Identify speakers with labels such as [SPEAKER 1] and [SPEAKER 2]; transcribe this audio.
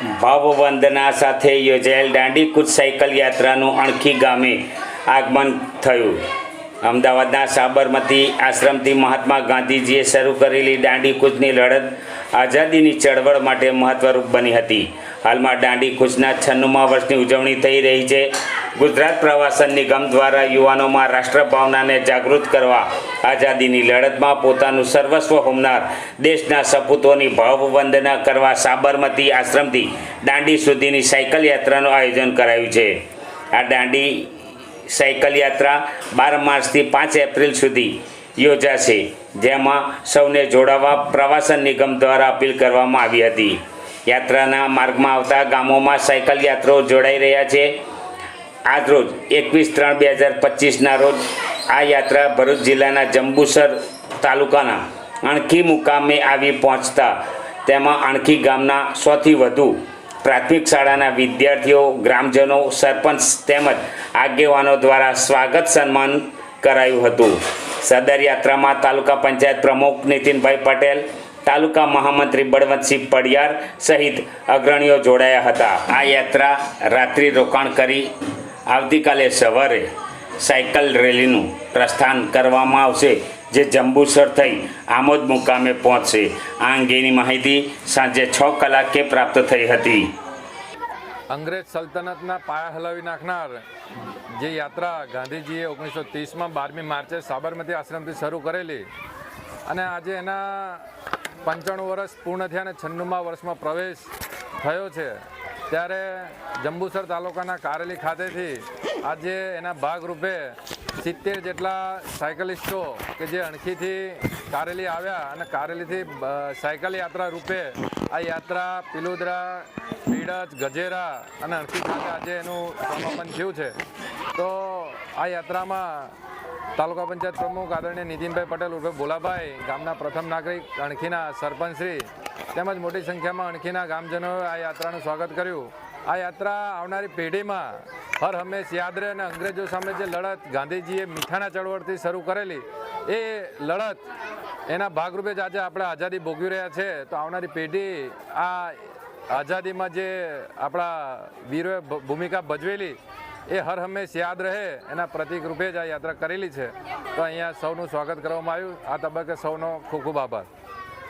[SPEAKER 1] ભાવવંદના સાથે યોજાયેલ દાંડીકૂચ સાયકલ યાત્રાનું અણખી ગામે આગમન થયું. અમદાવાદના સાબરમતી આશ્રમથી મહાત્મા ગાંધીજીએ શરૂ કરેલી દાંડીકૂચની લડત આઝાદીની ચળવળ માટે મહત્વરૂપ બની હતી. હાલમાં દાંડીકૂચના છન્નુમા વર્ષની ઉજવણી થઈ રહી છે. ગુજરાત પ્રવાસન નિગમ દ્વારા યુવાનોમાં રાષ્ટ્રભાવનાને જાગૃત કરવા, આઝાદીની લડતમાં પોતાનું સર્વસ્વ હોમનાર, દેશના સપૂતોની ભાવવંદના કરવા સાબરમતી આશ્રમથી દાંડી સુધીની સાયકલ યાત્રાનું આયોજન કરાયું છે. આ દાંડી સાયકલ યાત્રા બાર માર્ચથી પાંચ એપ્રિલ સુધી યોજાશે, જેમાં સૌને જોડાવા પ્રવાસન નિગમ દ્વારા અપીલ કરવામાં આવી હતી. યાત્રાના માર્ગમાં આવતા ગામોમાં સાયકલ યાત્રાઓ જોડાઈ રહ્યા છે. આજરોજ એકવીસ ત્રણ બે હજાર પચીસના રોજ આ યાત્રા ભરૂચ જિલ્લાના જંબુસર તાલુકાના અણખી મુકામે આવી પહોંચતા તેમાં અણખી ગામના સોથી વધુ પ્રાથમિક શાળાના વિદ્યાર્થીઓ, ગ્રામજનો, સરપંચ તેમજ આગેવાનો દ્વારા સ્વાગત સન્માન કરાયું હતું. સદર યાત્રામાં તાલુકા પંચાયત પ્રમુખ નીતિનભાઈ પટેલ, તાલુકા મહામંત્રી બળવંતસિંહ પડિયાર સહિત અગ્રણીઓ જોડાયા હતા. આ યાત્રા રાત્રિ રોકાણ કરી આવતીકાલે સવારે સાયકલ રેલીનું પ્રસ્થાન કરવામાં આવશે, જે જંબુસર થઈ આમોદ મુકામે પહોંચશે. આ અંગેની માહિતી સાંજે છ કલાકે પ્રાપ્ત થઈ હતી.
[SPEAKER 2] અંગ્રેજ સલ્તનતના પાયા હલાવી નાખનાર જે યાત્રા ગાંધીજીએ ઓગણીસો ત્રીસમાં બારમી માર્ચે સાબરમતી આશ્રમથી શરૂ કરેલી અને આજે એના પંચાણું વર્ષ પૂર્ણ થયા અને છન્નુમા વર્ષમાં પ્રવેશ થયો છે. ત્યારે જંબુસર તાલુકાના કારેલી ખાતેથી આજે એના ભાગરૂપે સિત્તેર જેટલા સાયકલિસ્ટો કે જે અણખીથી કારેલી આવ્યા અને કારેલીથી સાયકલ યાત્રા રૂપે આ યાત્રા પિલુદરા બીડજ ગજેરા અને અણખી ખાતે આજે એનું સમાપન થયું છે. તો આ યાત્રામાં તાલુકા પંચાયત પ્રમુખ આદરણીય નીતિનભાઈ પટેલ ઉર્ફે ભોલાભાઈ ગામના પ્રથમ નાગરિક, અણખીના સરપંચશ્રી તેમજ મોટી સંખ્યામાં અણખીના ગામજનોએ આ યાત્રાનું સ્વાગત કર્યું. આ યાત્રા આવનારી પેઢીમાં હર હંમેશ યાદ રહે અને અંગ્રેજો સામે જે લડત ગાંધીજીએ મીઠાના ચળવળથી શરૂ કરેલી, એ લડત એના ભાગરૂપે જ આજે આપણે આઝાદી ભોગવી રહ્યા છે. તો આવનારી પેઢી આ આઝાદીમાં જે આપણા વીરોએ ભૂમિકા ભજવેલી, એ હર હંમેશ યાદ રહે એના પ્રતિક રૂપે જ આ યાત્રા કરેલી છે. તો અહીંયા સૌનું સ્વાગત કરવામાં આવ્યું. આ તબક્કે સૌનો ખૂબ ખૂબ આભાર.